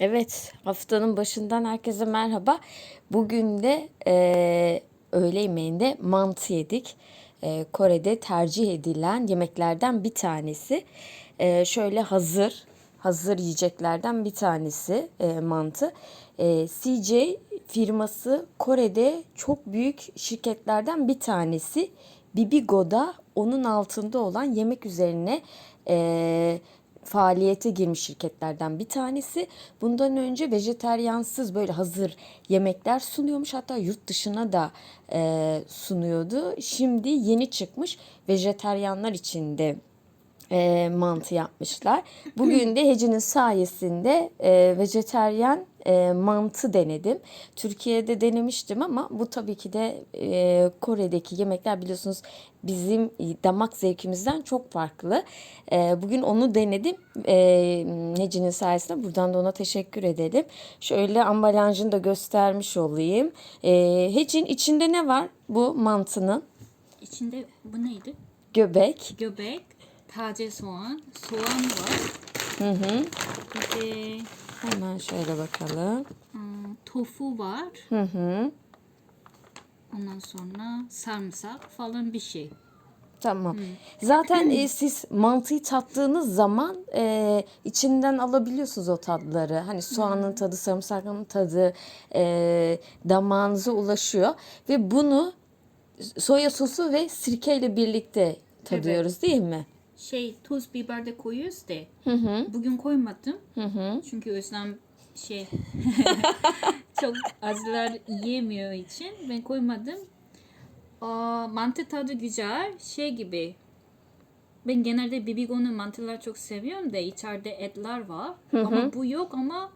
Evet, haftanın başından herkese merhaba. Bugün de eee öğle yemeğinde mantı yedik. Eee, Kore'de tercih edilen yemeklerden bir tanesi. Eee, şöyle hazır, hazır yiyeceklerden bir tanesi eee, mantı. Eee, CJ firması Kore'de çok büyük şirketlerden bir tanesi. Bibigo'da onun altında olan yemek üzerine eee faaliyete girmiş şirketlerden bir tanesi. Bundan önce vejeteryansız böyle hazır yemekler sunuyormuş. Hatta yurt dışına da e, sunuyordu. Şimdi yeni çıkmış vejeteryanlar için de e, mantı yapmışlar. Bugün de Heci'nin sayesinde e, vejeteryan e, mantı denedim. Türkiye'de denemiştim ama bu tabii ki de e, Kore'deki yemekler biliyorsunuz bizim damak zevkimizden çok farklı. E, bugün onu denedim. E, Heci'nin sayesinde buradan da ona teşekkür edelim. Şöyle ambalajını da göstermiş olayım. E, Hecin içinde ne var bu mantının? İçinde bu neydi? Göbek. Göbek, taze soğan, soğan var. Hı hı. Bir de Hemen şöyle bakalım. ım, tofu var. Hı hı. Ondan sonra sarımsak falan bir şey. Tamam. Zaten e, siz mantıyı tattığınız zaman e, içinden alabiliyorsunuz o tatları. Hani soğanın tadı, sarımsakın tadı e, damağınıza ulaşıyor ve bunu soya sosu ve sirkeyle birlikte tadıyoruz değil mi? Şey tuz biber de koyuyoruz de. Hı hı. Bugün koymadım. Hı hı. Çünkü Özlem şey çok acılar yiyemiyor için ben koymadım. Aa, mantı tadı güzel. Şey gibi. Ben genelde bibigonun mantılar çok seviyorum da içeride etler var. Ama bu yok ama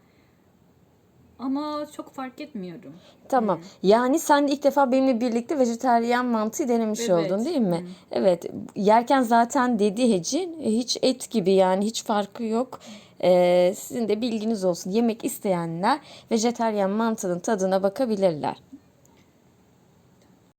ama çok fark etmiyorum. Tamam. Yani sen ilk defa benimle birlikte vejetaryen mantıyı denemiş Evet. oldun değil mi? Evet. Yerken zaten dedi Hecin hiç et gibi yani hiç farkı yok. Ee, sizin de bilginiz olsun. Yemek isteyenler vejetaryen mantının tadına bakabilirler.